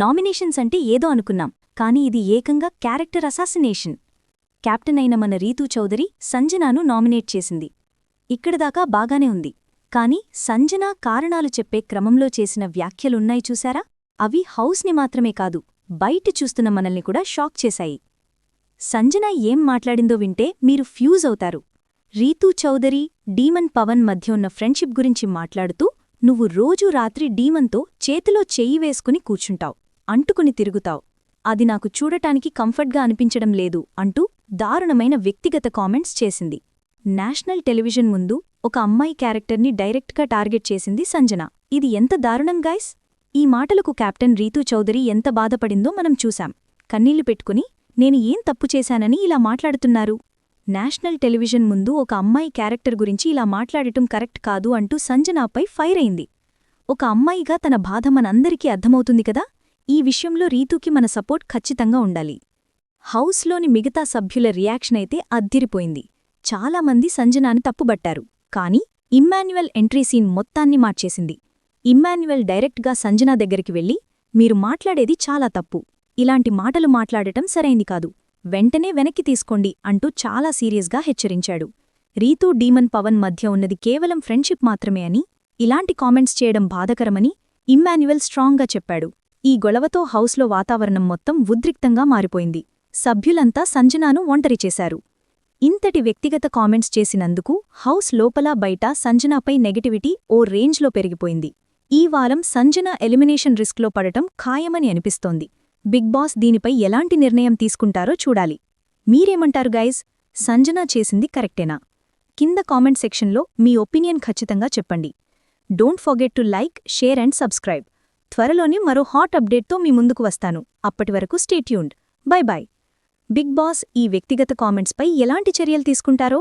Nominations అంటే ఏదో అనుకున్నాం కానీ ఇది ఏకంగా క్యారెక్టర్ అసాసినేషన్. కెప్టెన్ అయిన మన రీతూ చౌదరి సంజనాను నామినేట్ చేసింది. ఇక్కడిదాకా బాగానే ఉంది. కాని సంజన కారణాలు చెప్పే క్రమంలో చేసిన వ్యాఖ్యలున్నాయి చూశారా? అవి హౌస్ని మాత్రమే కాదు బయట చూస్తున్న మనల్ని కూడా షాక్ చేశాయి. సంజన ఏం మాట్లాడిందో వింటే మీరు ఫ్యూజ్ అవుతారు. రీతూ చౌదరి డీమన్ పవన్ మధ్య ఉన్న ఫ్రెండ్షిప్ గురించి మాట్లాడుతూ నువ్వు రోజూ రాత్రి డీమన్తో చేతిలో చెయ్యి వేసుకుని కూర్చుంటావు. అంటుకుని తిరుగుతావు. అది నాకు చూడటానికి కంఫర్ట్గా అనిపించడం లేదు అంటూ దారుణమైన వ్యక్తిగత కామెంట్స్ చేసింది. నేషనల్ టెలివిజన్ ముందు ఒక అమ్మాయి క్యారెక్టర్ని డైరెక్ట్గా టార్గెట్ చేసింది సంజన. ఇది ఎంత దారుణం గైస్ ఈ మాటలకు కెప్టెన్ రీతూ చౌదరి ఎంత బాధపడిందో మనం చూశాం. కన్నీళ్ళు పెట్టుకుని నేను ఏం తప్పు చేశానని ఇలా మాట్లాడుతున్నారు? నేషనల్ టెలివిజన్ ముందు ఒక అమ్మాయి క్యారెక్టర్ గురించి ఇలా మాట్లాడటం కరెక్ట్ కాదు అంటూ సంజనాపై ఫైర్ అయింది. ఒక అమ్మాయిగా తన బాధ మనందరికీ అర్థమవుతుంది కదా? ఈ విషయంలో రీతూకి మన సపోర్ట్ ఖచ్చితంగా ఉండాలి. హౌస్లోని మిగతా సభ్యుల రియాక్షన్ అయితే అద్దిరిపోయింది. చాలామంది సంజనాని తప్పుబట్టారు. కాని ఇమ్మాన్యువల్ ఎంట్రీ సీన్ మొత్తాన్ని మార్చేసింది. ఇమ్మాన్యువల్ డైరెక్ట్గా సంజనా దగ్గరికి వెళ్ళి మీరు మాట్లాడేది చాలా తప్పు. ఇలాంటి మాటలు మాట్లాడటం సరైంది కాదు. వెంటనే వెనక్కి తీసుకోండి అంటూ చాలా సీరియస్గా హెచ్చరించాడు. రీతూ డీమన్ పవన్ మధ్య ఉన్నది కేవలం ఫ్రెండ్షిప్ మాత్రమే అని ఇలాంటి కామెంట్స్ చేయడం బాధకరమని ఇమ్మాన్యువల్ స్ట్రాంగ్గా చెప్పాడు. ఈ గొడవతో హౌస్లో వాతావరణం మొత్తం ఉద్రిక్తంగా మారిపోయింది. సభ్యులంతా సంజనాను ఒంటరి చేశారు. ఇంతటి వ్యక్తిగత కామెంట్స్ చేసినందుకు హౌస్ లోపల బయట సంజనాపై నెగటివిటీ ఓ రేంజ్లో పెరిగిపోయింది. ఈ వారం సంజన ఎలిమినేషన్ రిస్క్లో పడటం ఖాయమని అనిపిస్తోంది. బిగ్ బాస్ దీనిపై ఎలాంటి నిర్ణయం తీసుకుంటారో చూడాలి. మీరేమంటారు గైజ్? సంజన చేసింది కరెక్టేనా? కింద కామెంట్ సెక్షన్లో మీ ఒపీనియన్ ఖచ్చితంగా చెప్పండి. Don't forget to like share and subscribe. త్వరలోనే మరో హాట్ అప్డేట్తో మీ ముందుకు వస్తాను. అప్పటి వరకు stay tuned. Bye bye Bigg Boss ఈ వ్యక్తిగత కామెంట్స్పై ఎలాంటి చర్యలు తీసుకుంటారో